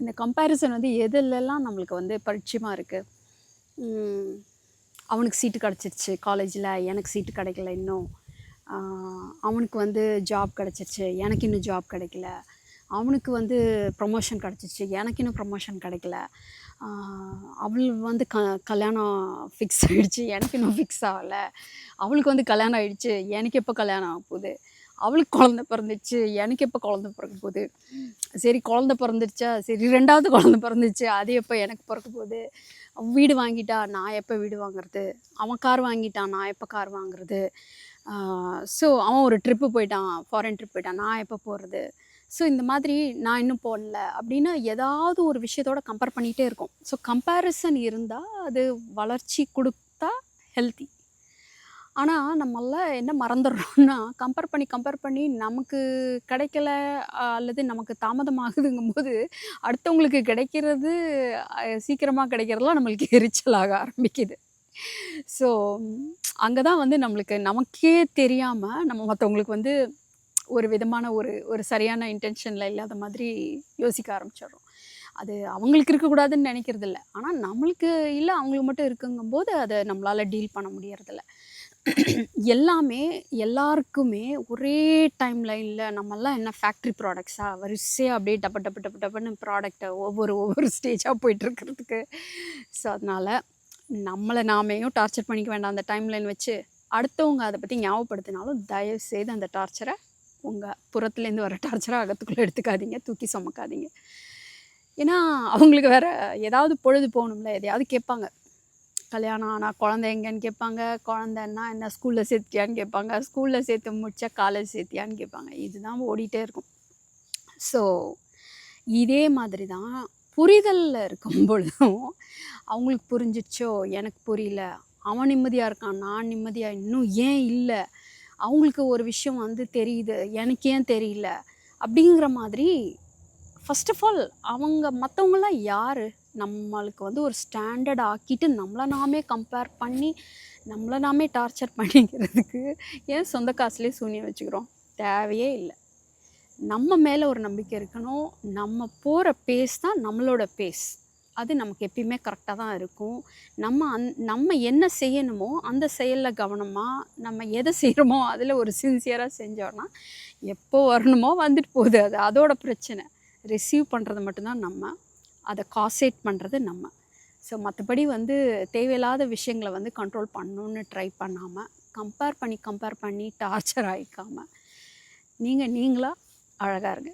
இந்த கம்பேரிசன் வந்து எதுலெல்லாம் நம்மளுக்கு வந்து பரிச்சயமாக இருக்குது அவனுக்கு சீட்டு கிடச்சிருச்சு. காலேஜில் எனக்கு சீட்டு கிடைக்கல இன்னும். அவனுக்கு வந்து ஜாப் கிடச்சிருச்சு. எனக்கு இன்னும் ஜாப் கிடைக்கல. அவனுக்கு வந்து ப்ரொமோஷன் கிடச்சிருச்சு. எனக்கு இன்னும் ப்ரொமோஷன் கிடைக்கல. அவள் வந்து க கல்யாணம் ஃபிக்ஸ் ஆகிடுச்சு எனக்கு இன்னும் ஃபிக்ஸ் ஆகலை. அவளுக்கு வந்து கல்யாணம் ஆகிடுச்சு எனக்கு எப்போ கல்யாணம் ஆக போகுது? அவளுக்கு குழந்த பிறந்துச்சு எனக்கு எப்போ குழந்த பிறக்க போகுது? சரி குழந்த பிறந்துருச்சா? சரி ரெண்டாவது குழந்த பிறந்துச்சு அது எப்போ எனக்கு பிறக்க போகுது? அவன் வீடு வாங்கிட்டா நான் எப்போ வீடு வாங்குறது? அவன் கார் வாங்கிட்டான் நான் எப்போ கார் வாங்குறது? ஸோ அவன் ஒரு ட்ரிப்பு போயிட்டான் ஃபாரின் ட்ரிப் போயிட்டான் நான் எப்போ போகிறது ஸோ இந்த மாதிரி நான் இன்னும் போடல அப்படின்னு ஏதாவது ஒரு விஷயத்தோட கம்பேர் பண்ணிகிட்டே இருக்கும். ஸோ கம்பேரிசன் இருந்தால் அது வளர்ச்சி கொடுத்தா ஹெல்த்தி ஆனால் நம்மளால் என்ன மறந்துடுறோம்னா கம்பேர் பண்ணி கம்பேர் பண்ணி நமக்கு கிடைக்கல அல்லது நமக்கு தாமதமாகுதுங்கும்போது அடுத்தவங்களுக்கு கிடைக்கிறது சீக்கிரமாக கிடைக்கிறதுலாம் நம்மளுக்கு எரிச்சலாக ஆரம்பிக்குது. ஸோ அங்கே தான் வந்து நம்மளுக்கு நமக்கே தெரியாமல் நம்ம மற்றவங்களுக்கு வந்து ஒரு விதமான ஒரு ஒரு சரியான இன்டென்ஷனில் இல்லாத மாதிரி யோசிக்க ஆரம்பிச்சிடுறோம். அது அவங்களுக்கு இருக்கக்கூடாதுன்னு நினைக்கிறது இல்லை ஆனால் நம்மளுக்கு இல்லை அவங்களுக்கு மட்டும் இருக்குங்கும்போது அதை நம்மளால் டீல் பண்ண முடியறதில்ல. எல்லாமே எல்லாருக்குமே ஒரே டைம் லைனில் நம்மெல்லாம் என்ன ஃபேக்ட்ரி ப்ராடக்ட்ஸாக வரிசையாக அப்படியே டப்ப டப்பு டப்பு டப்புன்னு ப்ராடக்டை ஒவ்வொரு ஒவ்வொரு ஸ்டேஜாக போயிட்டுருக்கிறதுக்கு ஸோ அதனால் நம்மளை நாமேயும் டார்ச்சர் பண்ணிக்க வேண்டாம் அந்த டைம் லைன் வச்சு. அடுத்தவங்க அதை பற்றி ஞாபகப்படுத்தினாலும் தயவு செய்து அந்த டார்ச்சரை உங்கள் புறத்துலேருந்து வர டார்ச்சரை அகத்துக்குள்ளே எடுத்துக்காதீங்க தூக்கி சுமக்காதீங்க. ஏன்னா அவங்களுக்கு வேறு ஏதாவது பொழுது போகணும்ல எதையாவது கேட்பாங்க. கல்யாணம் ஆனால் குழந்தை எங்கேன்னு கேட்பாங்க. குழந்தைன்னா என்ன ஸ்கூலில் சேர்த்தியான்னு கேட்பாங்க. ஸ்கூலில் சேர்த்து முடிச்சா காலேஜ் சேர்த்தியான்னு கேட்பாங்க. இதுதான் ஓடிட்டே இருக்கும். ஸோ இதே மாதிரி தான் புரிதலில் இருக்கும் பொழுதும் அவங்களுக்கு புரிஞ்சிச்சோ எனக்கு புரியல. அவன் நிம்மதியாக இருக்கான் நான் நிம்மதியாக இன்னும் ஏன் இல்லை? அவங்களுக்கு ஒரு விஷயம் வந்து தெரியுது. எனக்கு ஏன் தெரியல? அப்படிங்கிற மாதிரி ஃபஸ்ட் ஆஃப் ஆல் அவங்க மற்றவங்களாம் யார்? நம்மளுக்கு வந்து ஒரு ஸ்டாண்டர்ட் ஆக்கிட்டு நம்மளை நாமே கம்பேர் பண்ணி நம்மளை நாமே டார்ச்சர் பண்ணிக்கிறதுக்கு ஏன் சொந்த காசுலேயே சூனியம் வச்சுக்கிறோம்? தேவையே இல்லை. நம்ம மேலே ஒரு நம்பிக்கை இருக்கணும். நம்ம போகிற பேஸ் தான் நம்மளோட பேஸ் அது நமக்கு எப்பயுமே கரெக்டாக தான் இருக்கும். நம்ம அந் நம்ம என்ன செய்யணுமோ அந்த செயலில் கவனமாக நம்ம எதை செய்கிறோமோ அதில் ஒரு சின்சியராக செஞ்சோன்னா எப்போ வரணுமோ வந்துட்டு போகுது. அது அதோட பிரச்சனை. ரிசீவ் பண்ணுறது மட்டும்தான் நம்ம அதை காசேட் பண்ணுறது நம்ம. ஸோ மற்றபடி வந்து தேவையில்லாத விஷயங்களை வந்து கண்ட்ரோல் பண்ணணுன்னு ட்ரை பண்ணாமல் கம்பேர் பண்ணி கம்பேர் பண்ணி டார்ச்சர் ஆகிக்காமல் நீங்கள் நீங்களாக அழகாக இருங்க.